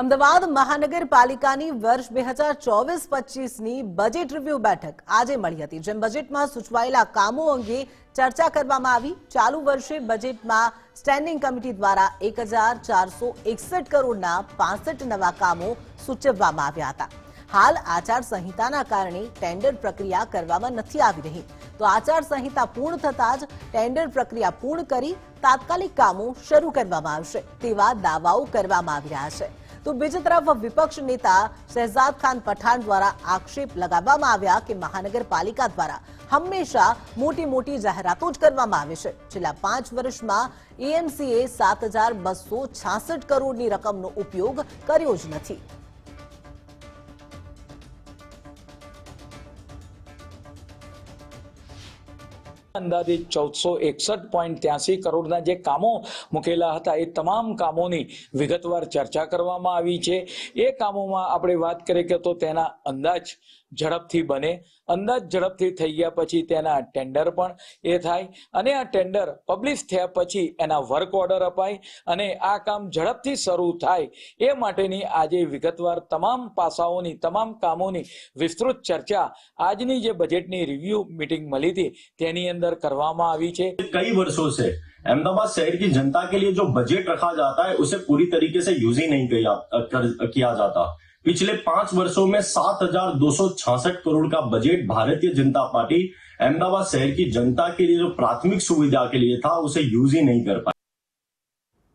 અમદાવાદ મહાનગરપાલિકાની વર્ષ બે હજાર ચોવીસ પચીસની બજેટ રિવ્યુ બેઠક આજે મળી હતી, જેમ બજેટમાં સૂચવાયેલા કામો અંગે ચર્ચા કરવામાં આવી. ચાલુ વર્ષે બજેટમાં સ્ટેન્ડિંગ કમિટી દ્વારા એક હજાર ચારસો એકસઠ કરોડના પાસઠ નવા કામો સૂચવવામાં આવ્યા હતા. હાલ આચાર સંહિતાના કારણે ટેન્ડર પ્રક્રિયા કરવામાં નથી આવી રહી. તો આચાર સંહિતા પૂર્ણ થતાં જ ટેન્ડર પ્રક્રિયા પૂર્ણ કરી તાત્કાલિક કામો શરૂ કરવામાં આવશે તેવા દાવાઓ કરવામાં આવી રહ્યા છે. તો બીજી તરફ વિપક્ષ નેતા શહેજાદ ખાન પઠાણ દ્વારા આક્ષેપ લગાવવામાં આવ્યા કે મહાનગરપાલિકા દ્વારા હંમેશા મોટી મોટી જાહેરાતો જ કરવામાં આવે છે. છેલ્લા પાંચ વર્ષમાં એએમસીએ સાત હજાર બસો છાસઠ કરોડની રકમનો ઉપયોગ કર્યો જ નથી. અંદાજિત ચૌદસો એકસઠ પોઈન્ટ ત્યાસી કરોડના જે કામો મૂકેલા હતા, એ તમામ કામોની વિગતવાર ચર્ચા કરવામાં આવી છે. એ કામોમાં આપણે વાત કરીએ કે તો તેના અંદાજ ઝડપથી બને અંદાજ ઝડપથી થઈ ગયા પછી તેના ટેન્ડર પણ એ થાય અને આ ટેન્ડર પબ્લિશ થયા પછી એના વર્ક ઓર્ડર અપાય અને આ કામ ઝડપથી શરૂ થાય એ માટેની આજે વિગતવાર તમામ પાસાઓની તમામ કામોની વિસ્તૃત ચર્ચા આજની જે બજેટની રિવ્યુ મીટિંગ મળી હતી તેની અંદર કરવામાં આવી છે कई वर्षों से अहमदाबाद शहर की जनता के लिए जो बजट रखा जाता है उसे पूरी तरीके से यूज ही नहीं किया कर- किया जाता पिछले पांच वर्षों में सात हजार दो सौ छियासठ करोड़ का बजट भारतीय जनता पार्टी अहमदाबाद शहर की जनता के लिए जो प्राथमिक सुविधा के लिए था उसे यूज ही नहीं कर पाई